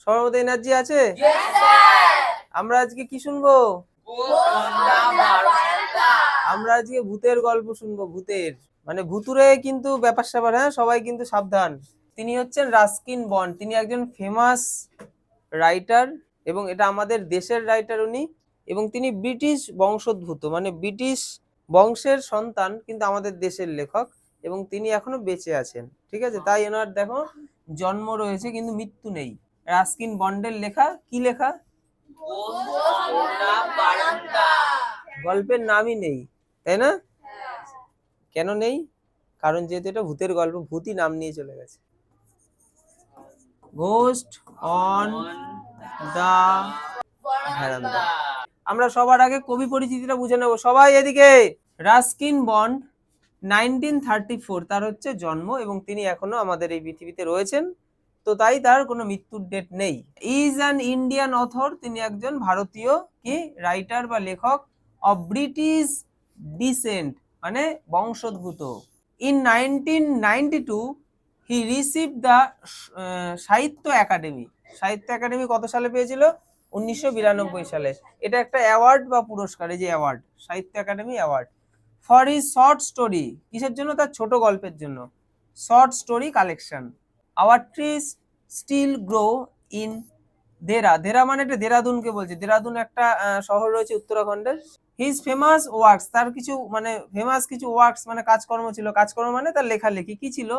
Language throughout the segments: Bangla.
সবার এনার্জি আছে? আমরা আজকে কি শুনব? আমরা আজকে ভূতের গল্প শুনব ভূতের। মানে ভূতুরে কিন্তু ব্যাপার স্যাপার হ্যাঁ? সবাই কিন্তু সাবধান। তিনি হচ্ছেন রাস্কিন বন। তিনি একজন ফেমাস রাইটার এবং এটা আমাদের দেশের রাইটার উনি। এবং তিনি ব্রিটিশ বংশোদ্ভূত মানে ব্রিটিশ বংশের সন্তান কিন্তু আমাদের দেশের লেখক। এবং তিনি এখনও বেঁচে আছেন। ঠিক আছে? তাই এনার দেখো জন্ম রয়েছে কিন্তু মৃত্যু নেই। রাস্কিন বন্ডের লেখা? কি লেখা? গল্পের নামই নেই, তাই না? কেন নেই? কারণ যেহেতু এটা ভূতের গল্প, ভূতই নাম নিয়ে চলে গেছে। ঘোস্ট অন দা আমরা সবার আগে কবি পরিচিতিটা বুঝে নেব। সবাই এদিকে। Ruskin Bond nineteen thirty four তার হচ্ছে জন্ম এবং তিনি এখনও আমাদের এই পৃথিবীতে রয়েছেন। তো তাই তার কোনো মৃত্যুর ডেট নেই। ইজ অ্যান ইন্ডিয়ান অথর তিনি একজন ভারতীয় কি? রাইটার বা লেখক অফ ব্রিটিশ ডিসেন্ট মানে বংশোদ্ভূত। In nineteen ninety two he receive the Sahitya Akademi. Sahitya Akademi কত সালে পেয়েছিল? উনিশশো বিরানব্বই সালে। এটা একটা অ্যাওয়ার্ড বা পুরস্কার, এই যে award Sahitya Akademi award for is short story কিসের জন্য? তার ছোট গল্পের জন্য। Short story collection our trees still grow in Dehra Dehra মানে এটা দেরাদুনকে বলছে। দেরাদুন একটা শহর রয়েছে উত্তরাখণ্ডের। হিজ ফেমাস ওয়ার্কস তার কিছু মানে ফেমাস কিছু ওয়ার্কস মানে কাজকর্ম ছিল। কাজকর্ম মানে তার লেখালেখি। কি ছিল?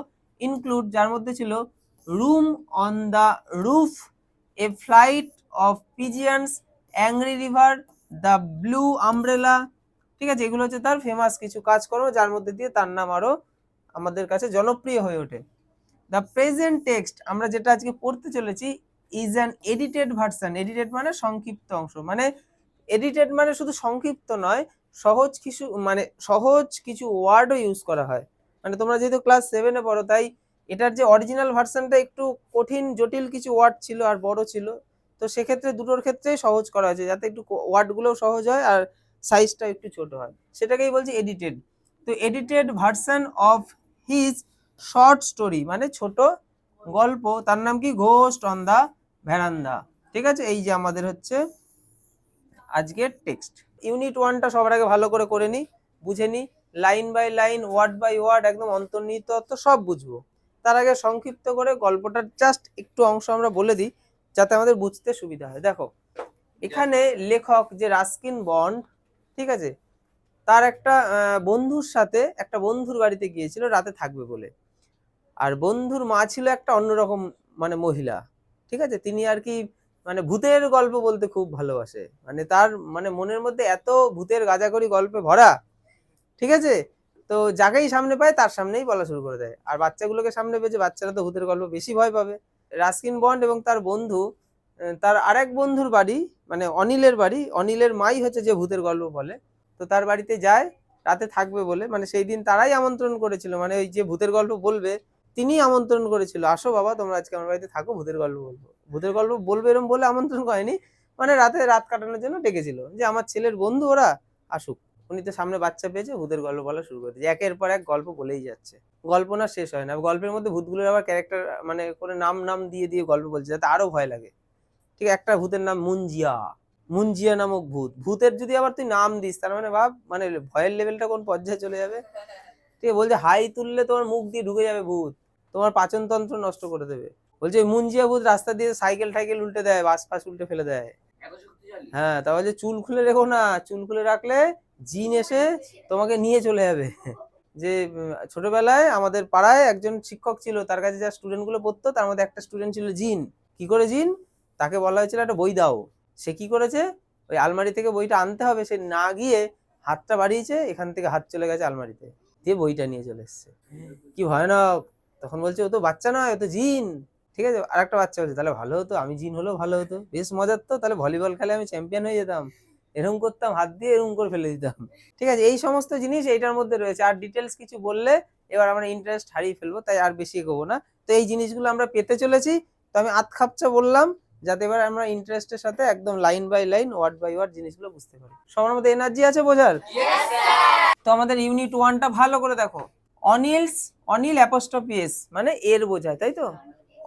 ইনক্লুড যার মধ্যে ছিল room on the roof a flight of pigeons angry river the blue umbrella ঠিক আছে? এগুলো হচ্ছে তার ফেমাস কিছু কাজকর্ম, যার মধ্যে দিয়ে তার নাম আরও আমাদের কাছে জনপ্রিয় হয়ে ওঠে। দ্য প্রেজেন্ট টেক্সট আমরা যেটা আজকে পড়তে চলেছি is an edited version edited মানে সংক্ষিপ্ত অংশ মানে এডিটেড মানে শুধু সংক্ষিপ্ত নয়, সহজ কিছু মানে সহজ কিছু ওয়ার্ডও ইউজ করা হয়। মানে তোমরা যেহেতু ক্লাস সেভেনে পড়ো, তাই এটার যে অরিজিনাল ভার্সনটা একটু কঠিন, জটিল কিছু ওয়ার্ড ছিল আর বড় ছিল, তো সেক্ষেত্রে দুটোর ক্ষেত্রেই সহজ করা হয়েছে, যাতে একটু ওয়ার্ডগুলোও সহজ হয় আর সাইজটা একটু ছোট হয়। সেটাকেই বলছি এডিটেড তো edited version of his short story মানে ছোট গল্প, তার নাম কি? ঘোস্ট অন দা ভ্যারান্দা ঠিক আছে? এই যে আমাদের হচ্ছে আজকের টেক্সট ইউনিট ওয়ানটা সবার আগে ভালো করে করে নিই, বুঝে নিই। Line by line word by word একদম অন্তর্নিহিত অর্থ সব বুঝব। তার আগে সংক্ষিপ্ত করে গল্পটার জাস্ট একটু অংশ আমরা বলে দিই, যাতে আমাদের বুঝতে সুবিধা হয়। দেখো, এখানে লেখক যে রাস্কিন বন্ড, ঠিক আছে? তার একটা বন্ধুর সাথে, একটা বন্ধুর বাড়িতে গিয়েছিল, রাতে থাকবে বলে। আর বন্ধুর মা ছিল একটা অন্যরকম মানে মহিলা, ঠিক আছে? তিনি আর কি মানে ভূতের গল্প বলতে খুব ভালোবাসে। মানে তার মানে মনের মধ্যে এত ভূতের গাজাগরি গল্পে ভরা, ঠিক আছে? তো যাকেই সামনে পায় তার সামনেই বলা শুরু করে দেয়। আর বাচ্চাগুলোকে সামনে পেয়েছে, বাচ্চারা তো ভূতের গল্প বেশি ভয় পাবে। রাস্কিন বন্ড এবং তার বন্ধু তার আরেক বন্ধুর বাড়ি মানে অনিলের বাড়ি, অনিলের মাই হচ্ছে যে ভূতের গল্প বলে। তো তার বাড়িতে যায়, রাতে থাকবে বলে। মানে সেই দিন তারাই আমন্ত্রণ করেছিল। মানে ওই যে ভূতের গল্প বলবে তিনি আমন্ত্রণ করেছিল। আসো বাবা, তোমরা আজকে আমার বাড়িতে থাকো, ভূতের গল্প বলব। ভূতের গল্প বলবে এরকম বলে আমন্ত্রণ করেনি মানে রাতে রাত কাটানোর জন্য ডেকেছিল। যে আমার ছেলের বন্ধু ওরা আসুক। উনি তো সামনে বাচ্চা পেয়েছে, ভূতের গল্প বলা শুরু করে দিয়েছে। একের পর এক গল্প বলেই যাচ্ছে। গল্প না শেষ হয় না। গল্পের মধ্যে ভূতগুলোর আবার ক্যারেক্টার মানে করে নাম নাম দিয়ে দিয়ে গল্প বলছে, যাতে আরও ভয় লাগে। ঠিক একটা ভূতের নাম মুঞ্জিয়া। মুঞ্জিয়া নামক ভূত। ভূতের যদি আবার তুই নাম দিস, তার মানে ভাব মানে ভয়ের লেভেলটা কোন পর্যায়ে চলে যাবে? ঠিক বলছে হাই তুললে তোমার মুখ দিয়ে ঢুকে যাবে ভূত। তোমার পাচনতন্ত্র নষ্ট করে দেবে। বলছে ওই মুঞ্জিয়া ভূত রাস্তা দিয়ে সাইকেল টাইকেল উল্টে দেয় বাস ফাস উল্টে ফেলে দেয়। হ্যাঁ তা বলছে চুল খুলে রেখো না চুল খুলে রাখলে জিন এসে তোমাকে নিয়ে চলে যাবে। যে ছোটবেলায় আমাদের পাড়ায় একজন শিক্ষক ছিল তার কাছে যা স্টুডেন্টগুলো পড়তো তার মধ্যে একটা স্টুডেন্ট ছিল জিন। কি করে জিন? তাকে বলা হয়েছিল একটা বই দাও। সে কি করেছে? ওই আলমারি থেকে বইটা আনতে হবে সে না গিয়ে হাতটা বাড়িয়েছে এখান থেকে হাত চলে গেছে আলমারিতে দিয়ে বইটা নিয়ে চলে এসছে। কি ভয়ানক! তখন বলছে ও তো বাচ্চা নয় ও তো জিন। ঠিক আছে? আর একটা বাচ্চা বলছে তাহলে ভালো হতো আমি জিন হলেও ভালো হতো। বেশ মজার তো তাহলে ভলিবল খেলে আমি চ্যাম্পিয়ন হয়ে যেতাম। এরকম করতাম হাত দিয়ে এরকম করে ফেলে দিতাম। ঠিক আছে? এই সমস্ত জিনিস এইটার মধ্যে রয়েছে। আর ডিটেলস কিছু বললে এবার আমরা ইন্টারেস্ট হারিয়ে ফেলব তাই আর বেশি এগোবো না। তো এই জিনিসগুলো আমরা পেতে চলেছি। তো আমি আত খাপচা বললাম যাতে এবার আমরা ইন্টারেস্টের সাথে একদম line by line word by word জিনিসগুলো বুঝতে পারি। সবার মধ্যে এনার্জি আছে বোঝার? তো আমাদের ইউনিট ওয়ানটা ভালো করে দেখো। অনিলস অনিল অ্যাপোস্ট্রফিএস মানে এর বোঝায় তাই তো?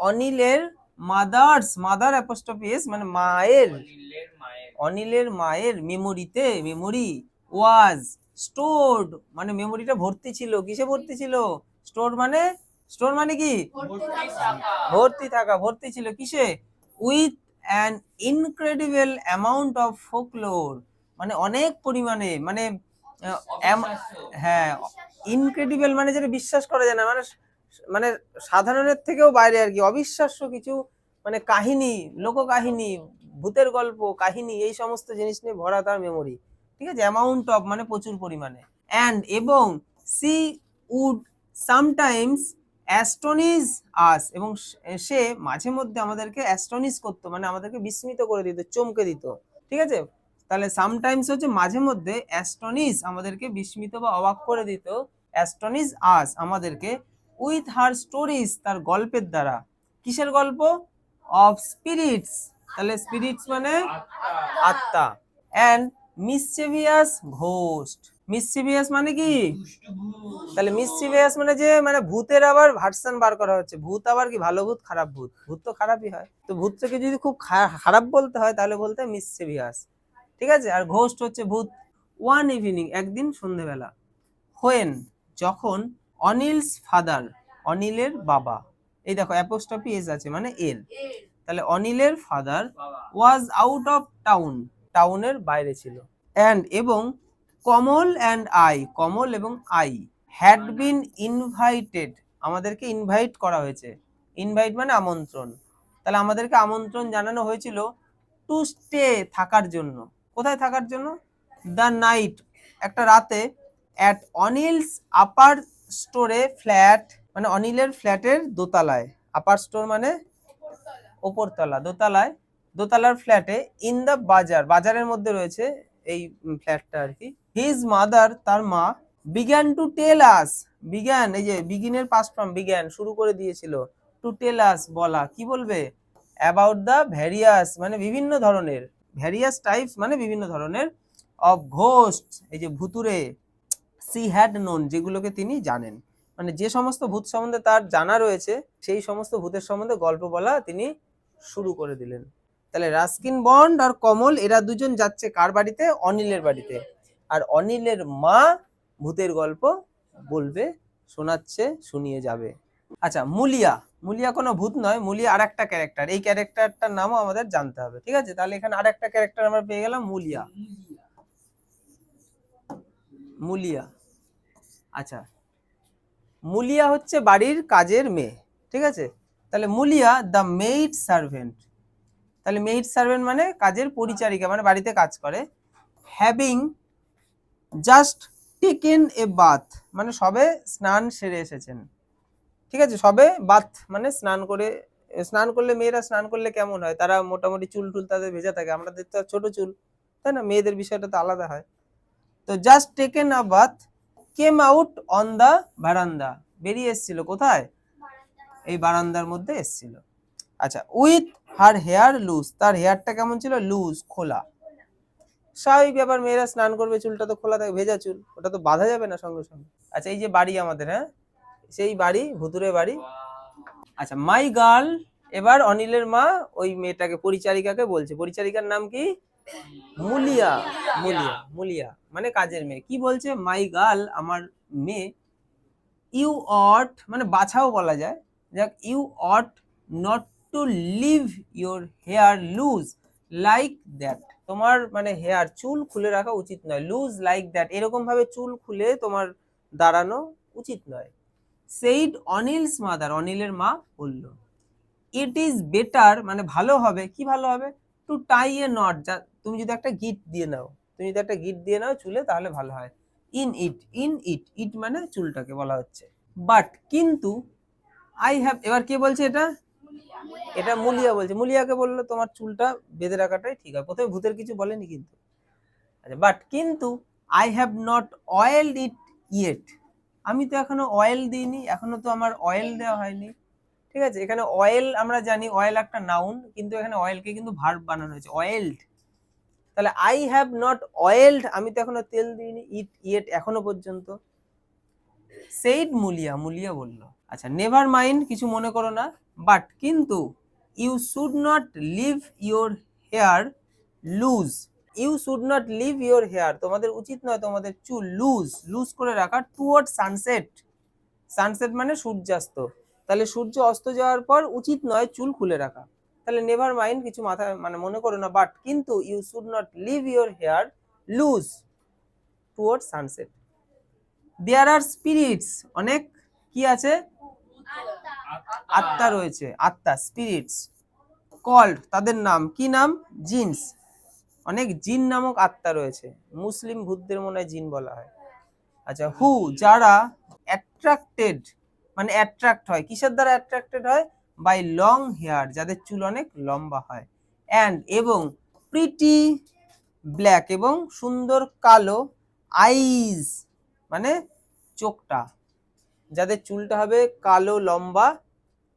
অনিলের মাদার্স মাদার অ্যাপোস্ট্রফি এস মানে মায়ের। অনিলের মায়ের অনিলের মায়ের মেমোরিতে মেমোরি ওয়াজ স্টোরড মানে মেমোরিটা ভর্তি ছিল কিসে ভর্তি ছিল? স্টোর মানে স্টোর মানে কি? ভর্তি থাকা ভর্তি ছিল কিসে? With an incredible amount of folklore মানে অনেক পরিমাণে মানে হ্যাঁ ইনক্রেডিবল মানে যেটা বিশ্বাস করা যায় না। মানে মানে সাধারণের থেকেও বাইরে আর কি। অবিশ্বাস্য কিছু মানে কাহিনী, লোককাহিনী, ভূতের গল্প, কাহিনী, এই সমস্ত জিনিস নিয়ে ভরা তার মেমোরি ঠিক আছে? অ্যামাউন্ট অফ মানে প্রচুর পরিমাণে। অ্যান্ড এবং she would sometimes astonish us এবং সে- মাঝে মধ্যে আমাদেরকে অ্যাস্টনিশ করতো মানে আমাদেরকে বিস্মিত করে দিত, চমকে দিত। ঠিক আছে? তাহলে সামটাইমস হচ্ছে মাঝে মধ্যে অ্যাস্টনিশ আমাদেরকে বিস্মিত বা অবাক করে দিত। অ্যাস্টনিশ আস আমাদেরকে উইথ হার স্টোরিজ তার গল্পের দ্বারা। কিসের গল্প? অফ স্পিরিটস তাহলে স্পিরিটস মানে? আত্মা। অ্যান্ড মিসচেভিয়াস ঘোস্ট মিসচেভিয়াস মানে কি। তাহলে মিসচিভিয়াস মানে যে মানে ভূতের আবার ভার্সন বার করা হচ্ছে। ভূত আবার কি? ভালো ভূত খারাপ ভূত। ভূত তো খারাপই হয়। তো ভূতটাকে যদি খুব খারাপ বলতে হয় তাহলে বলতে মিসচিভিয়াস ঠিক আছে? আর ঘোস্ট হচ্ছে ভূত। ওয়ান ইভিনিং একদিন সন্ধেবেলা। হোয়েন যখন অনিলস ফাদার অনিলের বাবা। এই দেখো অ্যাপোস্টপি এস আছে মানে এর। তাহলে অনিলের father was out of town টাউনের বাইরে ছিল। অ্যান্ড এবং কমল অ্যান্ড আই কমল এবং আই হ্যাড বিন ইনভাইটেড আমাদেরকে ইনভাইট করা হয়েছে। ইনভাইট মানে আমন্ত্রণ। তাহলে আমাদেরকে আমন্ত্রণ জানানো হয়েছিল টু স্টে থাকার জন্য। কোথায় থাকার জন্য? দ্য নাইট একটা রাতে অ্যাট অনিলস আপার স্টোরে ফ্ল্যাট মানে অনিলের ফ্ল্যাটের দোতলায়। আপার স্টোর মানে ওপরতলা, দোতলায়। দোতলার ফ্ল্যাটে ইন দ্য বাজার, বাজারের মধ্যে রয়েছে এই ফ্ল্যাটটা আর কি। হিজ মাদার তার মা বিজ্ঞান টু টেল আস বিজ্ঞান এই যে বিগিনের পাস ফ্রম বিজ্ঞান শুরু করে দিয়েছিল টু টেল আস বলা, কি বলবে? অ্যাবাউট দ্য ভ্যারিয়াস মানে বিভিন্ন ধরনের। ভ্যারিয়াস টাইপস মানে বিভিন্ন ধরনের অফ ঘোস্ট এই যে ভুতুরে সি হ্যাড নোন যেগুলোকে তিনি জানেন। মানে যে সমস্ত ভূত সম্বন্ধে তার জানা রয়েছে, সেই সমস্ত ভূতের সম্বন্ধে গল্প বলা তিনি শুরু করে দিলেন। তাহলে রাস্কিন বন্ড আর কমল, এরা দুজন যাচ্ছে কার বাড়িতে? অনিলের বাড়িতে। আর অনিলের মা ভূতের গল্প বলবে, শোনাচ্ছে, শুনিয়ে যাবে। আচ্ছা মুলিয়া। মুলিয়া কোনো ভূত নয়, মুলিয়া আর একটা ক্যারেক্টার এই ক্যারেক্টারটার নামও আমাদের জানতে হবে, ঠিক আছে? তাহলে এখানে আর একটা ক্যারেক্টার আমরা পেয়ে গেলাম, মুলিয়া। মুলিয়া। আচ্ছা। মুলিয়া হচ্ছে বাড়ির কাজের মেয়ে, ঠিক আছে? তাহলে মুলিয়া দ্য মেইড সার্ভেন্ট। তাহলে মেইড সার্ভেন্ট মানে কাজের পরিচারিকা মানে বাড়িতে কাজ করে। Having just taken a bath মানে সবে স্নান সেরে এসেছেন। ঠিক আছে? সবে বাথ মানে স্নান করে, স্নান করলে মেয়েরা স্নান করলে কেমন হয়? তারা মোটামুটি চুল টুল তাদের ভেজা থাকে। আমাদের তো ছোট চুল, তাই না? মেয়েদের বিষয়টা তো আলাদা হয়। তো just taken a bath came out on the verandah বেরিয়ে এসেছিল কোথায়? এই বারান্দার মধ্যে এসেছিল। আচ্ছা উইথ হার হেয়ার লুজ তার হেয়ারটা কেমন ছিল? লুজ খোলা। স্বাভাবিক ব্যাপার, মেয়েরা স্নান করবে, চুলটা তো খোলা থাকে, ভেজা চুল। ওটা তো বাঁধা যাবে না সঙ্গে সঙ্গে। আচ্ছা এই যে বাড়ি আমাদের হ্যাঁ? সেই বাড়ি, ভুতুরে বাড়ি। আচ্ছা মাই গার্ল এবার অনিলের মা ওই মেয়েটাকে, পরিচারিকাকে বলছে। পরিচারিকার নাম কি? মুলিয়া। মুলিয়া মুলিয়া মানে কাজের মেয়ে। কি বলছে? মাই গার্ল আমার মেয়ে ইউ অট মানে বাছাও বলা যায়। যাক you ought not to leave your hair loose like that তোমার মানে হেয়ার চুল খুলে রাখা উচিত নয়। লুজ লাইক দ্যাট এরকম ভাবে চুল খুলে তোমার দাঁড়ানো উচিত নয়। সেইড অনিলস মাদার, অনিলের মা বলল ইট ইজ বেটার মানে ভালো হবে, কি ভালো হবে? টু টাই এ নট যা, তুমি যদি একটা গিট দিয়ে নাও, তুমি যদি একটা গিট দিয়ে নাও চুলে তাহলে ভালো হয়। ইন ইট ইন ইট ইট মানে চুলটাকে বলা হচ্ছে। বাট কিন্তু আই হ্যাভ এবার কে বলছে এটা? এটা মুলিয়া বলছে। মুলিয়াকে বলল, তোমার চুলটা বেঁধে রাখাটাই ঠিক হয়। প্রথমে ভূতের কিছু বলেনি কিন্তু। আচ্ছা বাট কিন্তু I have not oiled it yet আমি তো এখনও অয়েল দিইনি, এখনও তো আমার অয়েল দেওয়া হয়নি। ঠিক আছে? এখানে অয়েল আমরা জানি অয়েল একটা নাউন কিন্তু এখানে অয়েলকে কিন্তু ভার্ব বানানো হয়েছে অয়েলড তাহলে আই হ্যাভ নট অয়েলড আমি তো এখনও তেল দিইনি ইট ইয়েট এখনও পর্যন্ত। সেইড মুলিয়া মুলিয়া বলল আচ্ছা নেভার মাইন্ড কিছু মনে করো না বাট কিন্তু you should not leave your hair loose you should not leave your hair তোমাদের উচিত নয় তোমাদের চুল লুজ লুজ করে রাখা টুয়ার্ড সানসেট সানসেট মানে সূর্যাস্ত। তাহলে সূর্য অস্ত যাওয়ার পর উচিত নয় চুল খুলে রাখা। তাহলে নেভার মাইন্ড কিছু মাথায় মানে মনে করো না বাট কিন্তু you should not leave your hair loose toward sunset there are spirits অনেক কি আছে? আত্মা রয়েছে, আত্মা স্পিরিটস কল্ড তাদের নাম, কি নাম? জিন্স অনেক জিন নামক আত্মা রয়েছে। মুসলিম ভূতদের মনে হয় জিন বলা হয়। আচ্ছা হু যারা অ্যাট্রাক্টেড মানে অ্যাট্রাক্ট হয়। কিসের দ্বারা অ্যাট্রাক্টেড হয়? বাই লং হেয়ার যাদের চুল অনেক লম্বা হয়। অ্যান্ড এবং প্রিটি ব্ল্যাক এবং সুন্দর কালো আইজ মানে চোখটা। যাদের চুলটা হবে কালো, লম্বা,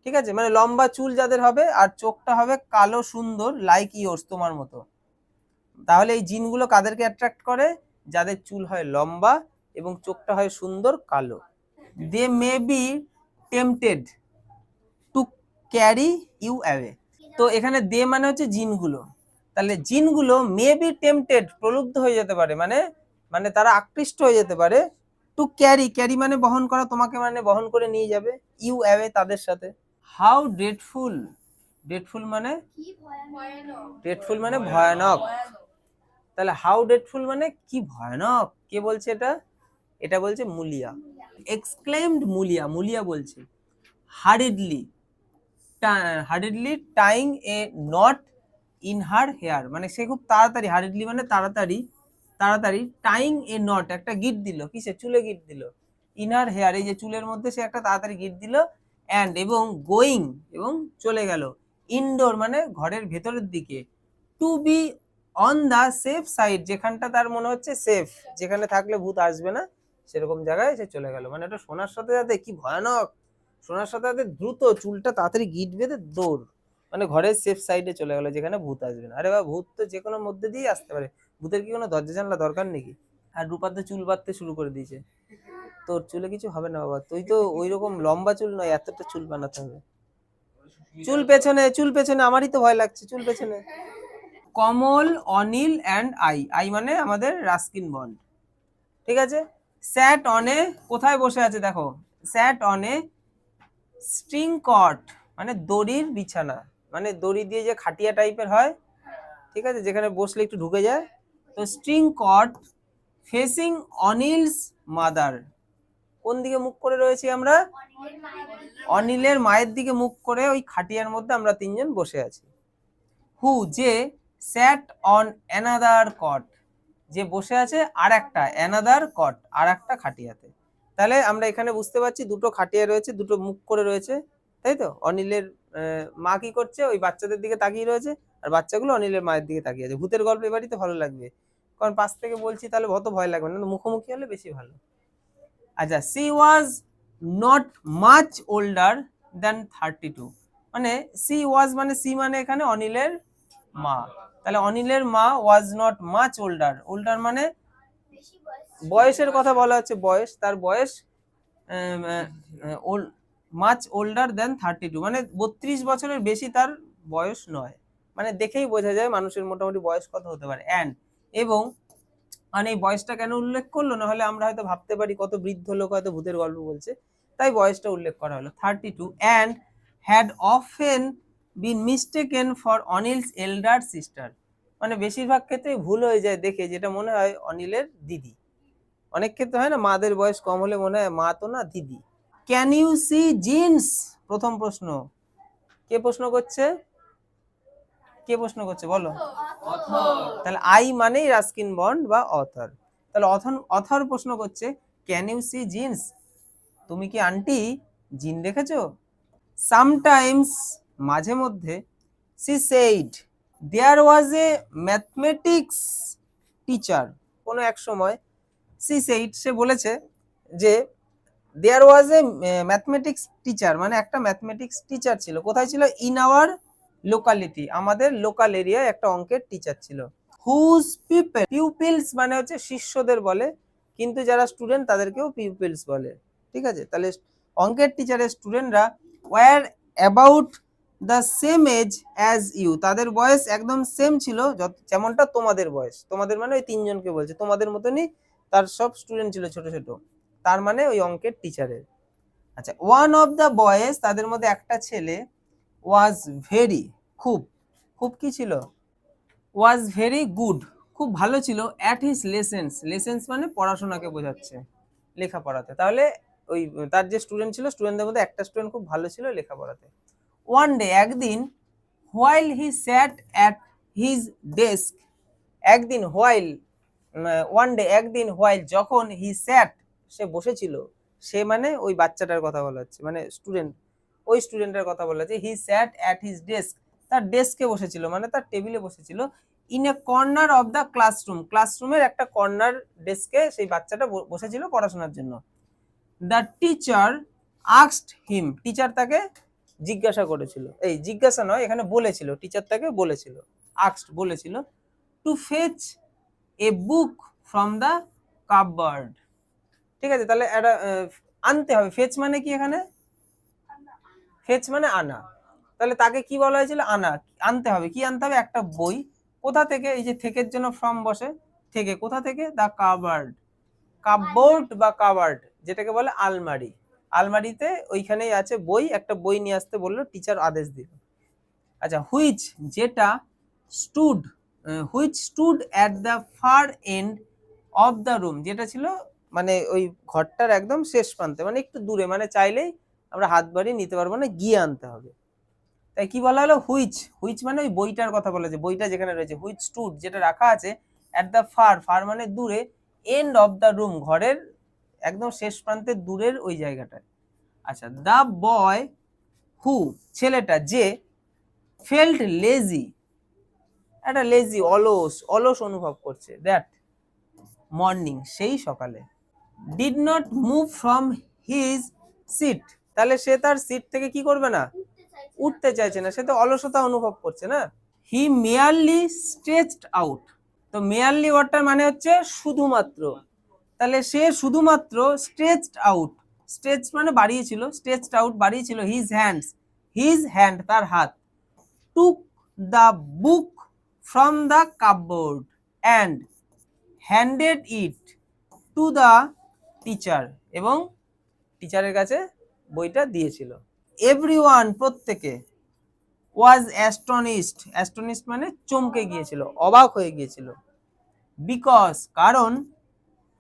ঠিক আছে? মানে লম্বা চুল যাদের হবে, আর চোখটা হবে কালো, সুন্দর লাইক ইয়োর্স তোমার মতো। তাহলে এই জিনগুলো কাদেরকে অ্যাট্রাক্ট করে? যাদের চুল হয় লম্বা এবং চোখটা হয় সুন্দর কালো। They may be tempted to carry you away তো এখানে দে মানে হচ্ছে জিনগুলো। তাহলে জিনগুলো মে বি টেম্পটেড প্রলুব্ধ হয়ে যেতে পারে। মানে মানে তারা আকৃষ্ট হয়ে যেতে পারে। টু ক্যারি ক্যারি মানে বহন করা তোমাকে মানে বহন করে নিয়ে যাবে। ইউ অ্যাওয়ে তাদের সাথে। হাউ ডেটফুল ডেটফুল মানে? ডেটফুল মানে ভয়ানক। তাহলে হাউ ডেটফুল মানে কি ভয়ানক? কে বলছে এটা? এটা বলছে মুলিয়া। এক্সক্লেমড মুলিয়া মুলিয়া বলছে hurriedly hurriedly tying a knot in her hair মানে সে খুব তাড়াতাড়ি হারিডলি মানে তাড়াতাড়ি তাড়াতাড়ি টাইং এ নট একটা গিট দিল কিসে চুলে গিট দিল। ইনার হেয়ার এই যে চুলের মধ্যে সে একটা তাড়াতাড়ি গিট দিল অ্যান্ড এবং গোয়িং এবং চলে গেল ইনডোর মানে ঘরের ভেতরের দিকে। To be on the safe side যেখানটা তার মনে হচ্ছে সেফ যেখানে থাকলে ভূত আসবে না, সেরকম জায়গায় সে চলে গেল। মানে এটা সোনার সাথে সাথে কি ভয়ানক? সোনার সাথে সাথে দ্রুত চুলটা তাড়াতাড়ি গিট বেঁধে দৌড়। মানে ঘরের সেফ সাইডে চলে গেল, যেখানে ভূত আসবে না। আরে বা ভূত তো যে কোনো মধ্যে দিয়েই আসতে পারে। ভূতের কি কোনো দরজা জানলা দরকার নাকি? আর রূপাতে চুল বাঁধতে শুরু করে দিয়েছে। তোর চুলে কিছু হবে না বাবা। তুই তো ওই রকম লম্বা চুল নয়, এতটা চুল বানাতে হবে। চুল পেছনে চুল পেছনে, আমারই তো ভয় লাগছে, চুল পেছনে। Kamal, Anil and I I মানে আমাদের রাস্কিন বন্ড। ঠিক আছে? স্যাট অনে কোথায় বসে আছে দেখো? স্যাট অনে স্ট্রিং কট মানে দড়ির বিছানা। মানে দড়ি দিয়ে যে খাটিয়া টাইপের হয়, ঠিক আছে? যেখানে বসলে একটু ঢুকে যায়। তো string cot facing Anil's mother. কোন দিকে মুখ করে রয়েছি আমরা? অনিলের মায়ের দিকে মুখ করে ওই খাটিয়ার মধ্যে আমরা তিনজন বসে আছি। হু, যে স্যাট অন অ্যানাদার কট যে বসে আছে আর একটা অ্যানাদার কট আর একটা খাটিয়াতে। তাহলে আমরা এখানে বুঝতে পারছি দুটো খাটিয়া রয়েছে, দুটো মুখ করে রয়েছে, তাই তো? অনিলের মা কি করছে? ওই বাচ্চাদের দিকে তাকিয়ে রয়েছে, আর বাচ্চাগুলো অনিলের মায়ের দিকে তাকিয়ে আছে। ভূতের গল্প এবারই তো ভালো লাগবে। কারণ পাশ থেকে বলছি তাহলে অত ভয় লাগবে না মুখোমুখি হলে বেশি ভালো। আচ্ছা she was not much older than thirty two মানে সি ওয়াজ মানে সি মানে এখানে অনিলের মা। তাহলে অনিলের মা was not much older older মানে বয়সের কথা বলা হচ্ছে বয়স। তার বয়স much older than thirty two মানে বত্রিশ বছরের বেশি তার বয়স নয়। মানে দেখেই বোঝা যায় মানুষের মোটামুটি বয়স কত হতে পারে। অ্যান্ড এবং মানে এই বয়সটা কেন উল্লেখ করল? না হলে আমরা হয়তো ভাবতে পারি কত বৃদ্ধ লোক হয়তো ভূতের গল্প বলছে। তাই বয়সটা উল্লেখ করা হলো। Thirty two and had often been mistaken for Anil's elder sister মানে বেশিরভাগ ক্ষেত্রে ভুল হয়ে যায় দেখে, যেটা মনে হয় অনিলের দিদি। অনেক ক্ষেত্রে হয় না, মাদের বয়স কম হলে মনে হয় মা তো না, দিদি। ক্যান ইউ সি জিন্স প্রথম প্রশ্ন। কে প্রশ্ন করছে? কে প্রশ্ন করছে? বলো। তাহলে আই মানেই রাস্কিন বন্ড বা অথর তাহলে অথর অথর প্রশ্ন করছে ক্যান ইউ সি জিন্স তুমি কি আন্টি জিন দেখেছ? সামটাইমস মাঝে মধ্যে she said there was a mathematics teacher কোনো এক সময় সি সেইড সে বলেছে যে দেয়ার ওয়াজ এ ম্যাথমেটিক্স টিচার মানে একটা ম্যাথমেটিক্স টিচার ছিল। কোথায় ছিল? ইন আওয়ার লোকালিটি আমাদের লোকাল এরিয়ায় একটা অঙ্কের টিচার ছিল। হুজ পিপল পিউপিলস মানে হচ্ছে শিষ্যদের বলে, কিন্তু যারা স্টুডেন্ট তাদেরকেও পিউপিলস বলে। ঠিক আছে? তাহলে অঙ্কের টিচারের স্টুডেন্টরা were about the same age as you তাদের বয়স একদম সেম ছিল যেমনটা তোমাদের বয়স। তোমাদের মানে ওই তিনজনকে বলছে। তোমাদের মতনই তার সব স্টুডেন্ট ছিল ছোট ছোট। তার মানে ওই অঙ্কের টিচারের আচ্ছা ওয়ান অফ দ্য বয়েজ তাদের মধ্যে একটা ছেলে ওয়াজ ভেরি খুব। খুব কি ছিল? ওয়াজ ভেরি গুড খুব ভালো ছিল অ্যাট হিস লেসেন্স লেসেন্স মানে পড়াশোনাকে বোঝাচ্ছে, লেখাপড়াতে। তাহলে ওই, তার যে স্টুডেন্ট ছিল স্টুডেন্টদের মধ্যে একটা স্টুডেন্ট খুব ভালো ছিল লেখাপড়াতে। ওয়ান ডে একদিন while he sat at his desk একদিন হোয়াইল ওয়ান ডে একদিন হোয়াইল যখন হি স্যাট সে বসেছিল, সে মানে ওই বাচ্চাটার কথা বলা হচ্ছে মানে স্টুডেন্ট ওই স্টুডেন্টের কথা বলা হচ্ছে he sat at his desk তার ডেস্কে বসেছিল মানে তার টেবিলে বসেছিল in a corner of the classroom ক্লাসরুমের একটা কর্নার ডেস্কে সেই বাচ্চাটা বসেছিল পড়াশোনার জন্য। দ্য টিচার আক্সড হিম টিচার তাকে জিজ্ঞাসা করেছিল। এই জিজ্ঞাসা নয়, এখানে বলেছিল টিচার তাকে বলেছিল আক্সড বলেছিল to fetch a book from the cupboard ঠিক আছে, তাহলে একটা আনতে হবে। ফেচ মানে কি এখানে? ফেচ মানে আনা। তাহলে তাকে কি বলা হয়েছিল? আনা। আনতে হবে। কি আনতে হবে? একটা বই। কোথা থেকে? এই যে থেকের জন্য ফ্রম বসে। থেকে কোথা থেকে? দ্য কাবার্ড কাপবোর্ড বা কাবার্ড যেটাকে বলে আলমারি। আলমারিতে ওইখানেই আছে বই, একটা বই নিয়ে আসতে বলল টিচার আদেশ দিল। আচ্ছা হুইচ যেটা stood which stood at the far end of the room যেটা ছিল মানে ওই ঘরটার একদম শেষ প্রান্তে মানে একটু দূরে মানে চাইলেই আমরা হাত বাড়িয়ে নিতে পারব না, গিয়ে আনতে হবে। তাই কি বলা হলো? হুইচ হুইচ মানে ওই বইটার কথা বলা হয়েছে, বইটা যেখানে রয়েছে হুইচ স্টুড যেটা রাখা আছে অ্যাট দ্য ফার ফার মানে দূরে এন্ড অফ দ্য রুম ঘরের একদম শেষ প্রান্তে দূরের ওই জায়গাটায়। আচ্ছা দ্য বয় হু ছেলেটা যে ফেল্ট লেজি একটা লেজি অলস অলস অনুভব করছে দ্যাট মর্নিং সেই সকালে did not move from his seat তাহলে সে তার সিট থেকে কি করবে না? উঠতে চাইছে না, সে তো অলসতা অনুভব করছে না। হি মেয়ারলি স্ট্রেচড আউট তো মেয়ারলি ওয়ার্ডটার মানে হচ্ছে শুধুমাত্র। তাহলে সে শুধুমাত্র স্ট্রেচড আউট স্ট্রেচ মানে বাড়িয়েছিল স্ট্রেচড আউট বাড়িয়েছিল হিজ হ্যান্ডস হিজ হ্যান্ড তার হাত। Took the book from the cupboard and handed it to the teacher এবং টিচারের কাছে বইটা দিয়েছিল। এভরি ওয়ান প্রত্যেকে ওয়াজ অ্যাস্টনিস্ট অ্যাস্টনিস্ট মানে চমকে গিয়েছিল, অবাক হয়ে গিয়েছিল। বিকজ কারণ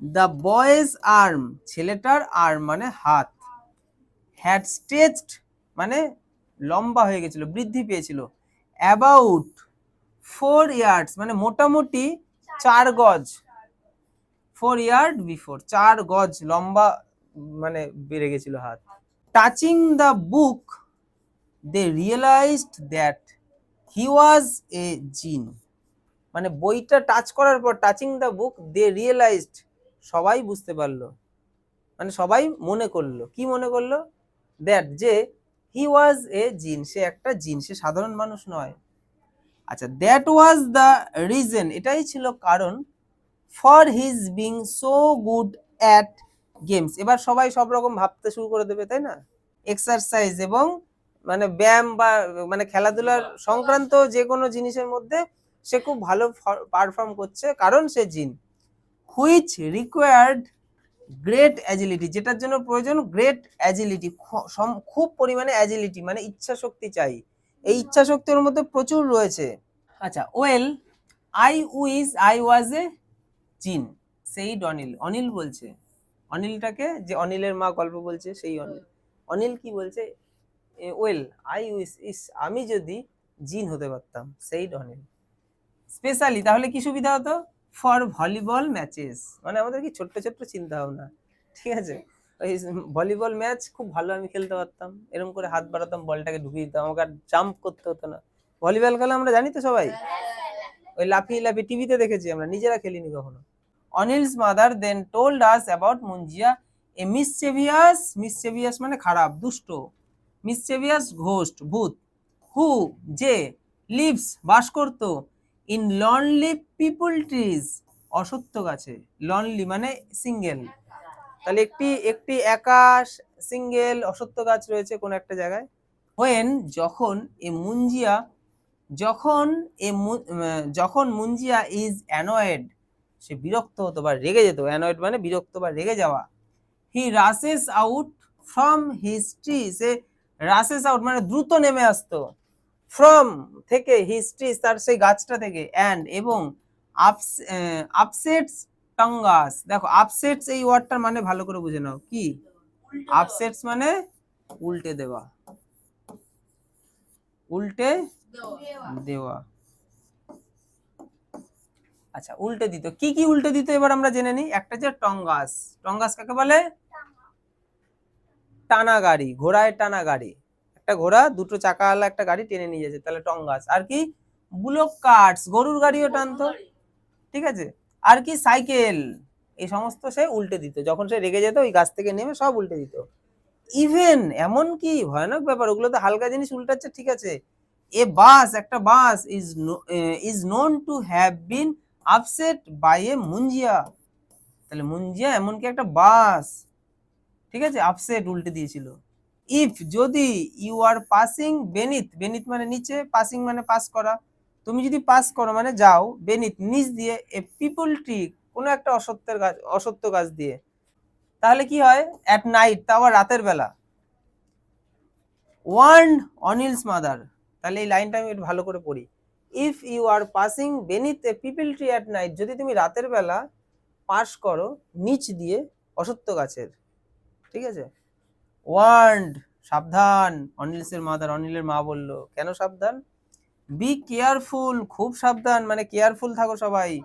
দ্য বয়েজ আর্ম ছেলেটার আর্ম মানে হাত হ্যাড স্ট্রেচড মানে লম্বা হয়ে গেছিল, বৃদ্ধি পেয়েছিল। অ্যাবাউট ফোর ইয়ার্স মানে মোটামুটি চার গজ। ফোর ইয়ার্ড বিফোর চার গজ লম্বা মানে বেড়ে গেছিল হাত। Touching the book they realised that he was a jinn মানে বইটা টাচ করার পর touching the book they realised সবাই বুঝতে পারল। মানে সবাই মনে করল। কি মনে করল? দ্যাট যে হি ওয়াজ এ জিন সে একটা জিন সে সাধারণ মানুষ নয়। আচ্ছা দ্যাট ওয়াজ দ্য রিজন এটাই ছিল কারণ for his being so good at games এবার সবাই সব রকম ভাবতে শুরু করে দেবে, তাই না? এক্সারসাইজ এবং মানে ব্যায়াম বা মানে খেলাধুলার সংক্রান্ত যে কোনো জিনিসের মধ্যে সে খুব ভালো পারফর্ম করছে, কারণ সে জিন হুইচ রিকোয়ার্ড গ্রেট অ্যাজিলিটি যেটার জন্য প্রয়োজন গ্রেট অ্যাজিলিটি খুব পরিমাণে অ্যাজিলিটি মানে ইচ্ছা শক্তি চাই। এই ইচ্ছা শক্তি ওর মধ্যে প্রচুর রয়েছে। আচ্ছা well I was I was a jinn সেই অনিল। অনিল বলছে। অনিলটাকে যে অনিলের মা গল্প বলছে, সেই অনিল। অনিল কি বলছে? ওয়েল আই উইস ইস আমি যদি জিন হতে পারতাম, সেই অনিল। স্পেশালি তাহলে কি সুবিধা হতো? For volleyball matches. মানে আমাদের কি ছোট্ট ছোট্ট চিন্তা ভাবনা ঠিক আছে? ওই ভলিবল ম্যাচ খুব ভালো আমি খেলতে পারতাম। এরকম করে হাত বাড়াতাম, বলটাকে ঢুকিয়ে দিতাম। আমাকে আর জাম্প করতে হতো না। ভলিবল খেলা আমরা জানি তো সবাই? ওই লাফিয়ে লাফিয়ে টিভিতে দেখেছি আমরা, নিজেরা খেলিনি কখনো। Anil's mother then told us about Munjia, a mischievous mischievous মানে খারাপ, দুষ্ট। মিসচেভিয়াস ঘোস্ট, ভূত। হু যে লিভস, বাস করত। ইন লনলি পিপল ট্রিজ অসত্য গাছে লনলি মানে সিঙ্গেল তাহলে একটি একটি একা সিঙ্গেল অসত্য গাছ রয়েছে কোন একটা জায়গায়। হোয়েন যখন, এ মুঞ্জিয়া, যখন এ যখন মুঞ্জিয়া ইজ অ্যানয়েড সে বিরক্ত হতো বা রেগে যেত। অ্যানয়েড মানে বিরক্ত বা রেগে যাওয়া। He rushes out from his tree say rushes out মানে দ্রুত নেমে আসতো। ফ্রম থেকে হিস্ট্রি তার সেই গাছটা থেকে অ্যান্ড এবং আপসেটস টাঙ্গাস দেখো আপসেটস এই ওয়ার্ডটার মানে ভালো করে বুঝে নাও। কি? আপসেটস মানে উল্টে দেওয়া। উল্টে দেওয়া। আচ্ছা উল্টে দিত। কি কি উল্টে দিত এবার আমরা জেনে নিই? একটা যে টঙ্গাস। টঙ্গাস কাকে বলে? টানা গাড়ি। ঘোড়ায় টানা গাড়ি। একটা ঘোড়া দুটো চাকাওয়ালা একটা গাড়ি টেনে নিয়ে যাচ্ছে তাহলে টং টঙ্গাস আর কি বুলক কার্টস গরুর গাড়িও টানতো। ঠিক আছে? আর কি সাইকেল এই সমস্ত সে উল্টে দিত। যখন সে রেগে যেত ওই গাছ থেকে নেমে সব উল্টে দিত। ইভেন এমন কি ভয়ানক ব্যাপার ওগুলো তো হালকা জিনিস উল্টাচ্ছে ঠিক আছে? এ বাস একটা bus is is known to have been upset by a Munjia তাহলে মুঞ্জিয়া এমনকি একটা বাস ঠিক আছে? আপসেট উল্টে দিয়েছিল। ইফ যদি you are passing beneath beneath মানে নিচে পাসিং মানে পাস করা। তুমি যদি পাস করো মানে যাও বেনিথ নিচ দিয়ে এ পিপল ট্রি কোনো একটা অসত্যের গাছ, অসত্য গাছ দিয়ে। তাহলে কি হয়? অ্যাট নাইট তাও রাতের বেলা। ওয়ার্ন অনিলস মাদার তাহলে এই লাইনটা আমি ভালো করে পড়ি। If you are passing beneath a peepal tree at night যদি তুমি রাতের বেলা পাস করো নিচ দিয়ে অসত্য গাছের, ঠিক আছে? ওয়ার্ন্ড, সাবধান। অনিলসের মাদার অনিলের মা বলল, কেন সাবধান? বি কেয়ারফুল খুব সাবধান মানে কেয়ারফুল থাকো সবাই।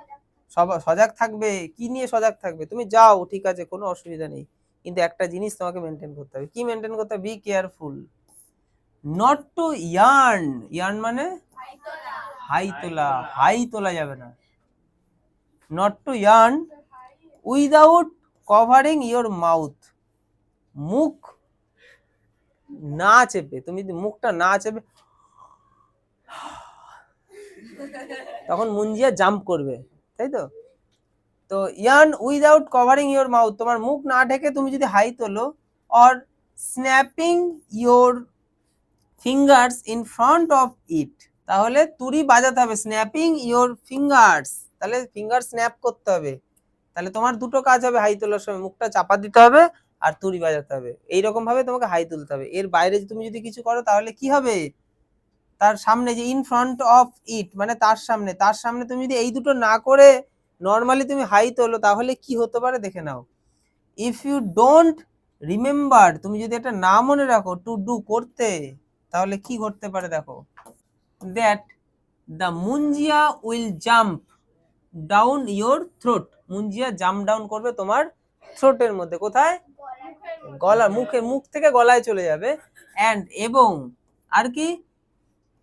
সব- সজাগ থাকবে। কি নিয়ে সজাগ থাকবে? তুমি যাও, ঠিক আছে, কোনো অসুবিধা নেই। কিন্তু একটা জিনিস তোমাকে মেনটেন করতে হবে। কি মেনটেন করতে হবে? Be careful not to yawn yawn মানে? হাই তোলা হাই তোলা যাবে না। Not to yawn without covering your mouth মুখ না চেপে, তুমি যদি মুখটা না চেপে, তখন মুঞ্জিয়া জাম্প করবে, তাই তো? তো yawn without covering your mouth তোমার মুখ না ঢেকে তুমি যদি হাই তোলো or snapping your fingers in front of it তাহলে তুড়ি বাজাতে হবে স্ন্যাপিং ইওর ফিঙ্গার্স তাহলে ফিঙ্গার স্ন্যাপ করতে হবে, তাহলে তোমার দুটো কাজ হবে হাই তোলার সময়, মুখটা চাপা দিতে হবে আর তুড়ি বাজাতে হবে। এইরকম ভাবে তোমাকে হাই তুলতে হবে। এর বাইরে তুমি যদি কিছু করো, তাহলে কি হবে? তার সামনে যে ইন ফ্রন্ট অফ ইট মানে তার সামনে তার সামনে তুমি যদি এই দুটো না করে নর্মালি তুমি হাই তোলো, তাহলে কি হতে পারে? দেখে নাও। ইফ ইউ ডোন্ট রিমেম্বার তুমি যদি এটা না মনে রাখো টু ডু করতে, তাহলে কি ঘটতে পারে দেখো? That the Munjia will jump down your throat Munjia jump down করবে তোমার থ্রোটের মধ্যে। কোথায়? গলা, মুখে, মুখ থেকে গলায় চলে যাবে। অ্যান্ড এবং আর কি?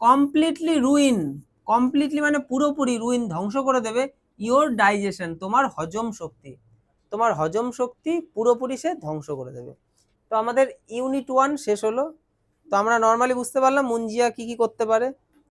কমপ্লিটলি রুইন কমপ্লিটলি মানে পুরোপুরি রুইন ধ্বংস করে দেবে ইওর ডাইজেশন তোমার হজম শক্তি। তোমার হজম শক্তি পুরোপুরি সে ধ্বংস করে দেবে। তো আমাদের ইউনিট ওয়ান শেষ হলো। তো আমরা নর্মালি বুঝতে পারলাম মুঞ্জিয়া কি কি করতে পারে।